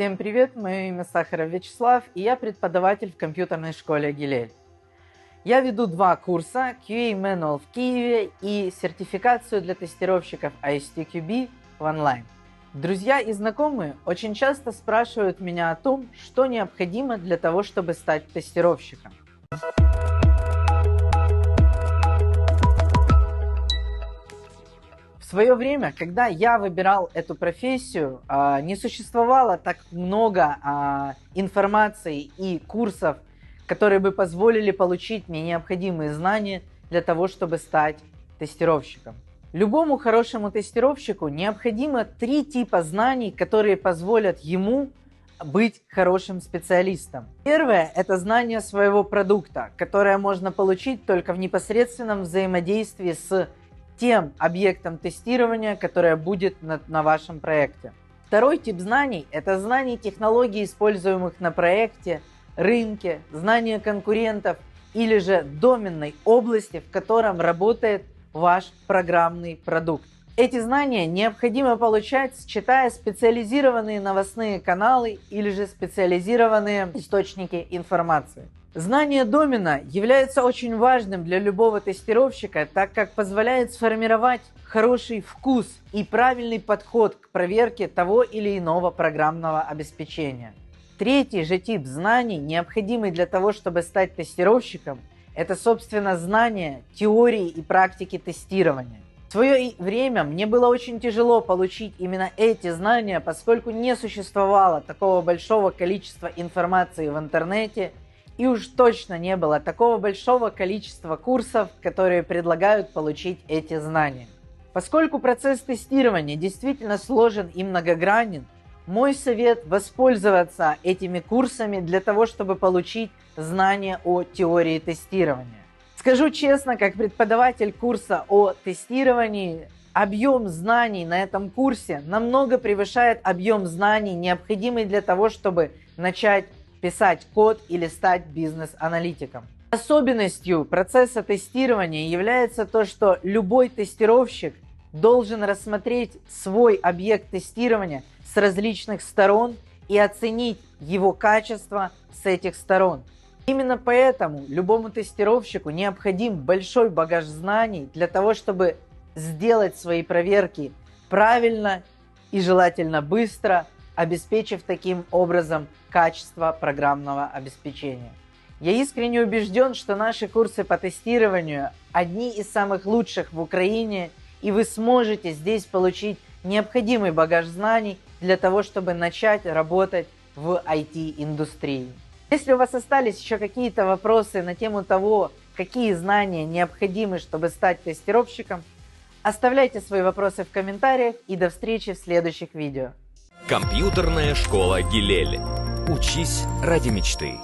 Всем привет, мое имя Сахаров Вячеслав, и я преподаватель в компьютерной школе Гилель. Я веду два курса QA Manual в Киеве и сертификацию для тестировщиков ISTQB в онлайн. Друзья и знакомые очень часто спрашивают меня о том, что необходимо для того, чтобы стать тестировщиком. Свое время, когда я выбирал эту профессию, а, не существовало так много а, информации и курсов, которые бы позволили получить мне необходимые знания для того, чтобы стать тестировщиком. Любому хорошему тестировщику необходимо три типа знаний, которые позволят ему быть хорошим специалистом. Первое – это знание своего продукта, которое можно получить только в непосредственном взаимодействии с тем объектом тестирования, которое будет на, на вашем проекте. Второй тип знаний – это знание технологий, используемых на проекте, рынке, знание конкурентов или же доменной области, в котором работает ваш программный продукт. Эти знания необходимо получать, читая специализированные новостные каналы или же специализированные источники информации. Знание домена является очень важным для любого тестировщика, так как позволяет сформировать хороший вкус и правильный подход к проверке того или иного программного обеспечения. Третий же тип знаний, необходимый для того, чтобы стать тестировщиком, это, собственно, знание теории и практики тестирования. В свое время мне было очень тяжело получить именно эти знания, поскольку не существовало такого большого количества информации в интернете и уж точно не было такого большого количества курсов, которые предлагают получить эти знания. Поскольку процесс тестирования действительно сложен и многогранен, мой совет воспользоваться этими курсами для того, чтобы получить знания о теории тестирования. Скажу честно, как преподаватель курса о тестировании, объем знаний на этом курсе намного превышает объем знаний, необходимый для того, чтобы начать писать код или стать бизнес-аналитиком. Особенностью процесса тестирования является то, что любой тестировщик должен рассмотреть свой объект тестирования с различных сторон и оценить его качество с этих сторон. Именно поэтому любому тестировщику необходим большой багаж знаний для того, чтобы сделать свои проверки правильно и желательно быстро, обеспечив таким образом качество программного обеспечения. Я искренне убежден, что наши курсы по тестированию одни из самых лучших в Украине, и вы сможете здесь получить необходимый багаж знаний для того, чтобы начать работать в IT-индустрии. Если у вас остались еще какие-то вопросы на тему того, какие знания необходимы, чтобы стать тестировщиком, оставляйте свои вопросы в комментариях и до встречи в следующих видео. Компьютерная школа Гилель. Учись ради мечты.